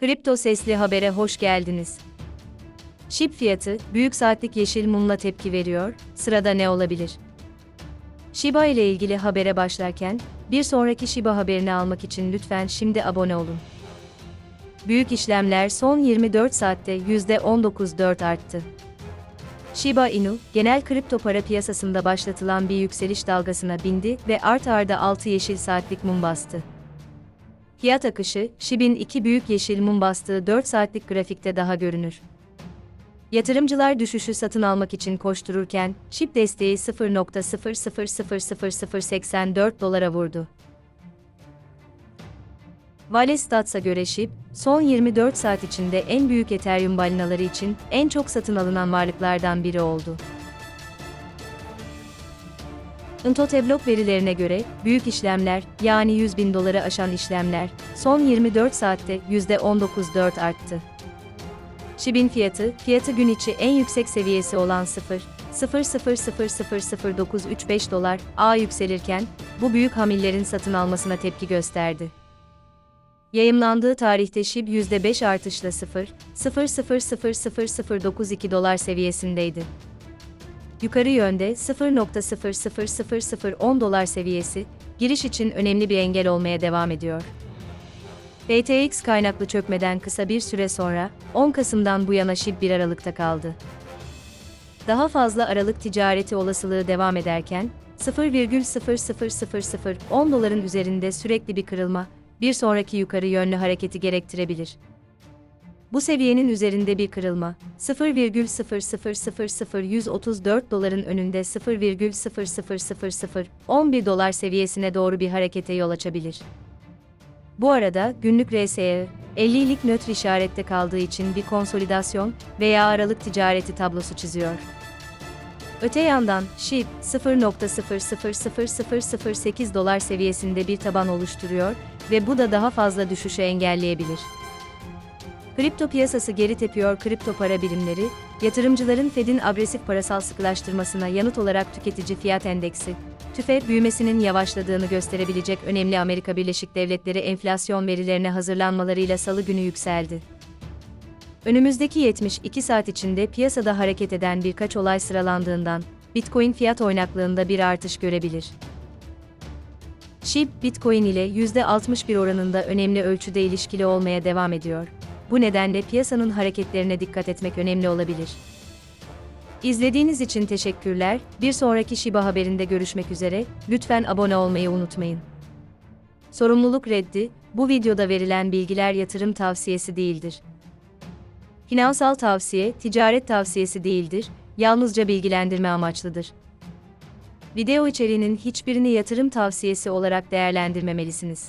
Kripto Sesli Haber'e hoş geldiniz. SHIB fiyatı, büyük saatlik yeşil mumla tepki veriyor, sırada ne olabilir? Shiba ile ilgili habere başlarken, bir sonraki Shiba haberini almak için lütfen şimdi abone olun. Büyük işlemler son 24 saatte %19.4 arttı. Shiba Inu, genel kripto para piyasasında başlatılan bir yükseliş dalgasına bindi ve art arda 6 yeşil saatlik mum bastı. Fiyat akışı, SHIB'in iki büyük yeşil mum bastığı 4 saatlik grafikte daha görünür. Yatırımcılar düşüşü satın almak için koştururken, SHIB desteği 0.000084 dolara vurdu. Vale Stats'a göre SHIB, son 24 saat içinde en büyük Ethereum balinaları için en çok satın alınan varlıklardan biri oldu. Intoteblok verilerine göre, büyük işlemler, yani 100 bin doları aşan işlemler, son 24 saatte %19.4 arttı. SHIB'in fiyatı, fiyatı gün içi en yüksek seviyesi olan 0, 0.00000935 dolar, A yükselirken, bu büyük hamillerin satın almasına tepki gösterdi. Yayımlandığı tarihte SHIB %5 artışla 0, 0.000092 dolar seviyesindeydi. Yukarı yönde 0.00010 dolar seviyesi, giriş için önemli bir engel olmaya devam ediyor. FTX kaynaklı çökmeden kısa bir süre sonra, 10 Kasım'dan bu yana SHIB bir aralıkta kaldı. Daha fazla aralık ticareti olasılığı devam ederken, 0,00010 doların üzerinde sürekli bir kırılma, bir sonraki yukarı yönlü hareketi gerektirebilir. Bu seviyenin üzerinde bir kırılma, 0,000134 doların önünde 0,00011 dolar seviyesine doğru bir harekete yol açabilir. Bu arada günlük RSI 50'lik nötr işarette kaldığı için bir konsolidasyon veya aralık ticareti tablosu çiziyor. Öte yandan, SHIB 0.000008 dolar seviyesinde bir taban oluşturuyor ve bu da daha fazla düşüşü engelleyebilir. Kripto piyasası geri tepiyor kripto para birimleri, yatırımcıların Fed'in agresif parasal sıkılaştırmasına yanıt olarak tüketici fiyat endeksi, tüfe büyümesinin yavaşladığını gösterebilecek önemli Amerika Birleşik Devletleri enflasyon verilerine hazırlanmalarıyla salı günü yükseldi. Önümüzdeki 72 saat içinde piyasada hareket eden birkaç olay sıralandığından, Bitcoin fiyat oynaklığında bir artış görebilir. SHIB, Bitcoin ile %61 oranında önemli ölçüde ilişkili olmaya devam ediyor. Bu nedenle piyasanın hareketlerine dikkat etmek önemli olabilir. İzlediğiniz için teşekkürler. Bir sonraki Shiba haberinde görüşmek üzere. Lütfen abone olmayı unutmayın. Sorumluluk reddi, bu videoda verilen bilgiler yatırım tavsiyesi değildir. Finansal tavsiye, ticaret tavsiyesi değildir, yalnızca bilgilendirme amaçlıdır. Video içeriğinin hiçbirini yatırım tavsiyesi olarak değerlendirmemelisiniz.